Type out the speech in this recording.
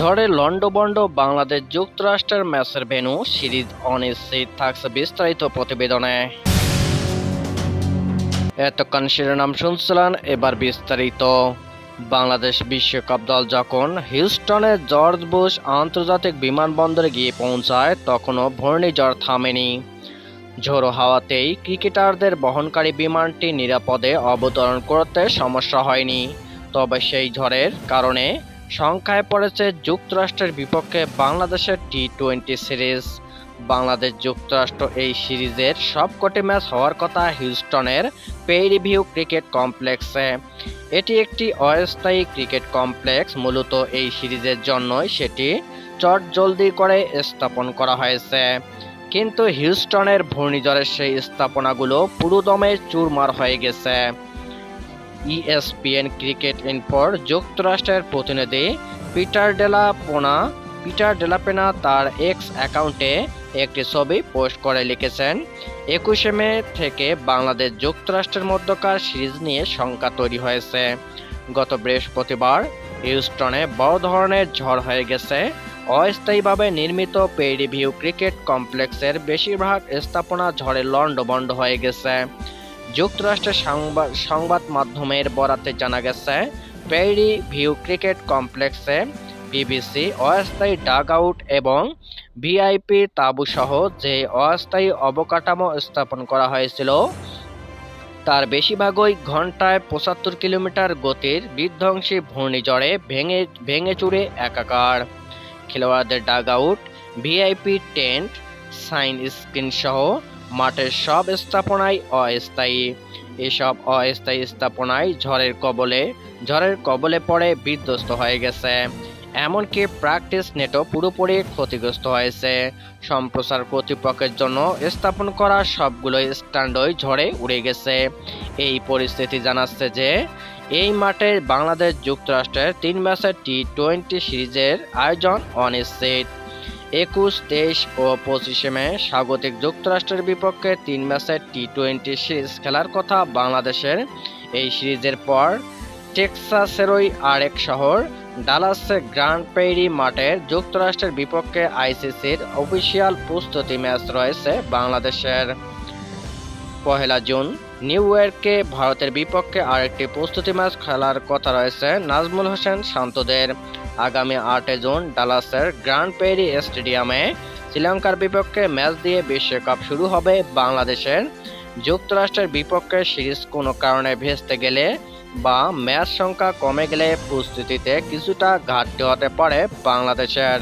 ঝড়ে লন্ডবন্ড বাংলাদেশ যুক্তরাষ্ট্রের ম্যাচের ভেন্যু সিরিজ অনিশ্চিত থাকছে বিস্তারিত প্রতিবেদনে। এতক্ষণ শিরোনাম শুনছিলেন, এবার বিস্তারিত। বাংলাদেশ বিশ্বকাপ দল যখন হিউস্টনের জর্জ বুশ আন্তর্জাতিক বিমানবন্দরে গিয়ে পৌঁছায়, তখনও ঘূর্ণিঝড় থামেনি। ঝোড়ো হাওয়াতেই ক্রিকেটারদের বহনকারী বিমানটি নিরাপদে অবতরণ করতে সমস্যা হয়নি। তবে সেই ঝড়ের কারণে সংখ্যায় পড়েছে যুক্তরাষ্ট্রের বিপক্ষে বাংলাদেশের টি টোয়েন্টি সিরিজ। বাংলাদেশ যুক্তরাষ্ট্র এই সিরিজের সবকটি ম্যাচ হওয়ার কথা হিউস্টনের পেরিভিউ ক্রিকেট কমপ্লেক্সে। এটি একটি অস্থায়ী ক্রিকেট কমপ্লেক্স, মূলত এই সিরিজের জন্যই সেটি চট জলদি করে স্থাপন করা হয়েছে। কিন্তু হিউস্টনের ঘূর্ণিঝড়ের সেই স্থাপনাগুলো পুরোদমে চুরমার হয়ে গেছে। ইএসপিএন ক্রিকেট ইনফোর যুক্তরাষ্ট্রের প্রতিনিধি পিটার ডেলা পোনা, পিটার ডেলাপেনা তার এক্স অ্যাকাউন্টে একটি ছবি পোস্ট করে লিখেছেন, একুশে মে থেকে বাংলাদেশ যুক্তরাষ্ট্রের মধ্যকার সিরিজ নিয়ে শঙ্কা তৈরি হয়েছে। গত বৃহস্পতিবার হিউস্টনে বড় ধরনের ঝড় হয়ে গেছে। অস্থায়ীভাবে নির্মিত পেরিভিউ ক্রিকেট কমপ্লেক্সের বেশিরভাগ স্থাপনা ঝড়ে লণ্ডভণ্ড হয়ে গেছে। যুক্তরাষ্ট্রের সংবাদ সংবাদ মাধ্যমের বরাতে জানা গেছে পেরি ভিউ ক্রিকেট কমপ্লেক্সে বিবিসি অস্থায়ী ডাগ আউট এবং ভিআইপি তাঁবু সহ যে অস্থায়ী অবকাঠামো স্থাপন করা হয়েছিল, তার বেশিরভাগই ঘন্টায় পঁচাত্তর কিলোমিটার গতির বিধ্বংসী ঘূর্ণিঝড়ে ভেঙে ভেঙে চুরে একাকার। খেলোয়াড়দের dug out VIP tent, sight screen সহ মাঠের সব স্থাপনাই অস্থায়ী। এসব অস্থায়ী স্থাপনায় ঝড়ের কবলে ঝড়ের কবলে পড়ে বিধ্বস্ত হয়ে গেছে। এমনকি প্র্যাকটিস নেটও পুরোপুরি ক্ষতিগ্রস্ত হয়েছে। সম্প্রচার কর্তৃপক্ষের জন্য স্থাপন করা সবগুলো স্ট্যান্ডই ঝড়ে উড়ে গেছে। এই পরিস্থিতি জানাচ্ছে যে, এই মাঠে বাংলাদেশ যুক্তরাষ্ট্রের তিন ম্যাচের টি টোয়েন্টি সিরিজের আয়োজন অনিশ্চিত। একুশ, তেইশ ও পঁচিশে মে স্বাগতিক যুক্তরাষ্ট্রের বিপক্ষে তিন ম্যাচের টি টোয়েন্টি সিরিজ খেলার কথা বাংলাদেশের। এই সিরিজের পর টেক্সাসেরই আরেক শহর, ডালাসের গ্র্যান্ড পেরি মাঠের যুক্তরাষ্ট্রের বিপক্ষে আইসিসির অফিসিয়াল প্রস্তুতি ম্যাচ রয়েছে বাংলাদেশের। পহেলা জুন, নিউ ইয়র্কে ভারতের বিপক্ষে আরেকটি প্রস্তুতি ম্যাচ খেলার কথা রয়েছে নাজমুল হোসেন শান্তদের। আগামী আটে জুন ডালাসের গ্র্যান্ড পেরি স্টেডিয়ামে শ্রীলঙ্কার বিপক্ষে ম্যাচ দিয়ে বিশ্বকাপ শুরু হবে বাংলাদেশের। যুক্তরাষ্ট্রের বিপক্ষে সিরিজ কোনো কারণে ভেস্তে গেলে বা ম্যাচ সংখ্যা কমে গেলে প্রস্তুতিতে কিছুটা ঘাটতি হতে পারে বাংলাদেশের।